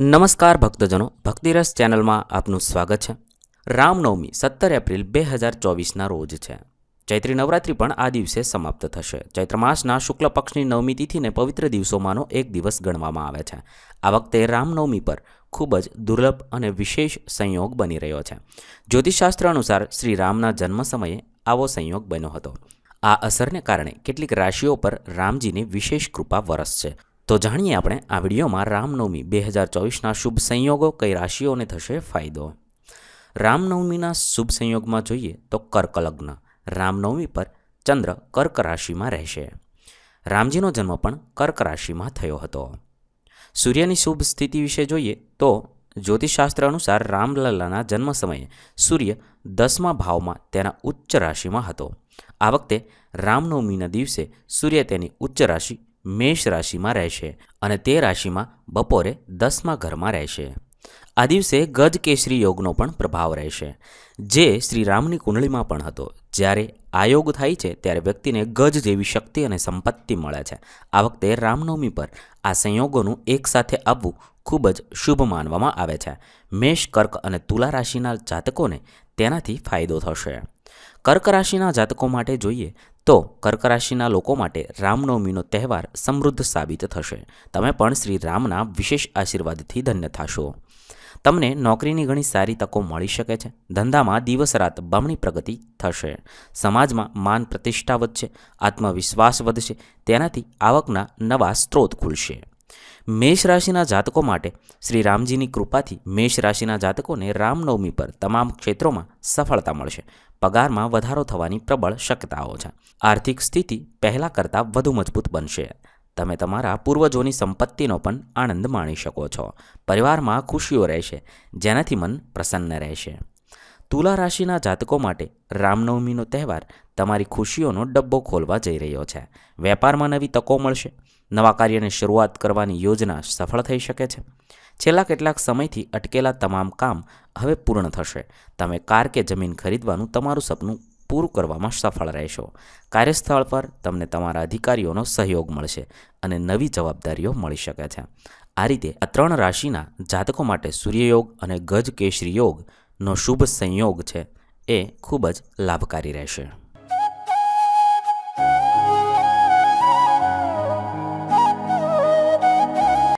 નમસ્કાર ભક્તજનો, ભક્તિરસ ચેનલમાં આપનું સ્વાગત છે. રામનવમી, સત્તર એપ્રિલ બે હજાર ચોવીસના રોજ છે. ચૈત્રી નવરાત્રિ પણ આ દિવસે સમાપ્ત થશે. ચૈત્ર માસના શુક્લ પક્ષની નવમી તિથિને પવિત્ર દિવસોમાંનો એક દિવસ ગણવામાં આવે છે. આ વખતે રામનવમી પર ખૂબ જ દુર્લભ અને વિશેષ સંયોગ બની રહ્યો છે. જ્યોતિષશાસ્ત્ર અનુસાર શ્રી રામના જન્મ સમયે આવો સંયોગ બન્યો હતો. આ અસરને કારણે કેટલીક રાશિઓ પર રામજીની વિશેષ કૃપા વરસશે. તો જાણીએ આપણે આ વિડીયોમાં રામનવમી બે હજાર ચોવીસના શુભ સંયોગો કઈ રાશિઓને થશે ફાયદો. રામનવમીના શુભ સંયોગમાં જોઈએ તો કર્ક લગ્ન. રામનવમી પર ચંદ્ર કર્ક રાશિમાં રહેશે. રામજીનો જન્મ પણ કર્ક રાશિમાં થયો હતો. સૂર્યની શુભ સ્થિતિ વિશે જોઈએ તો જ્યોતિષશાસ્ત્ર અનુસાર રામલલ્લાના જન્મ સમયે સૂર્ય દસમા ભાવમાં તેના ઉચ્ચ રાશિમાં હતો. આ વખતે રામનવમીના દિવસે સૂર્ય તેની ઉચ્ચ રાશિ મેષ રાશિમાં રહેશે અને તે રાશિમાં બપોરે દસમા ઘરમાં રહેશે. આ દિવસે ગજ કેસરી યોગનો પણ પ્રભાવ રહેશે. જે શ્રી રામની કુંડળીમાં પણ હતો. જ્યારે આ યોગ થાય છે, ત્યારે વ્યક્તિને ગજ જેવી શક્તિ અને સંપત્તિ મળે છે. આ વખતે રામનવમી પર આ સંયોગોનું એકસાથે આવવું ખૂબ જ શુભ માનવામાં આવે છે. મેષ, કર્ક અને તુલા રાશિના જાતકોને તેનાથી ફાયદો થશે. કર્ક રાશિના જાતકો માટે જોઈએ તો કર્ક રાશિના લોકો માટે રામનવમીનો તહેવાર સમૃદ્ધ સાબિત થશે. તમે પણ શ્રી રામના વિશેષ આશીર્વાદથી ધન્ય થશો. તમને નોકરીની ઘણી સારી તકો મળી શકે છે. ધંધામાં દિવસ રાત બમણી પ્રગતિ થશે. સમાજમાં માન પ્રતિષ્ઠા વધશે, આત્મવિશ્વાસ વધશે, તેનાથી આવકના નવા સ્ત્રોત ખુલશે. મેષ રાશિના જાતકો માટે શ્રી રામજીની કૃપાથી મેષ રાશિના જાતકોને રામનવમી પર તમામ ક્ષેત્રોમાં સફળતા મળશે. પગારમાં વધારો થવાની પ્રબળ શક્યતાઓ છે. આર્થિક સ્થિતિ પહેલાં કરતાં વધુ મજબૂત બનશે. તમે તમારા પૂર્વજોની સંપત્તિનો પણ આનંદ માણી શકો છો. પરિવારમાં ખુશીઓ રહેશે, જેનાથી મન પ્રસન્ન રહેશે. તુલા રાશિના જાતકો માટે રામનવમીનો તહેવાર તમારી ખુશીઓનો ડબ્બો ખોલવા જઈ રહ્યો છે. વેપારમાં નવી તકો મળશે નવા કાર્યની શરૂઆત કરવાની યોજના સફળ થઈ શકે છે. છેલ્લા કેટલાક સમયથી અટકેલા તમામ કામ હવે પૂર્ણ થશે. તમે કાર કે જમીન ખરીદવાનું તમારું સપનું પૂરું કરવામાં સફળ રહેશો. કાર્યસ્થળ પર તમને તમારા અધિકારીઓનો સહયોગ મળશે અને નવી જવાબદારીઓ મળી શકે છે. આ રીતે આ ત્રણ રાશિના જાતકો માટે સૂર્યયોગ અને ગજ કેશરી યોગનો શુભ સંયોગ છે. એ ખૂબ જ લાભકારી રહેશે.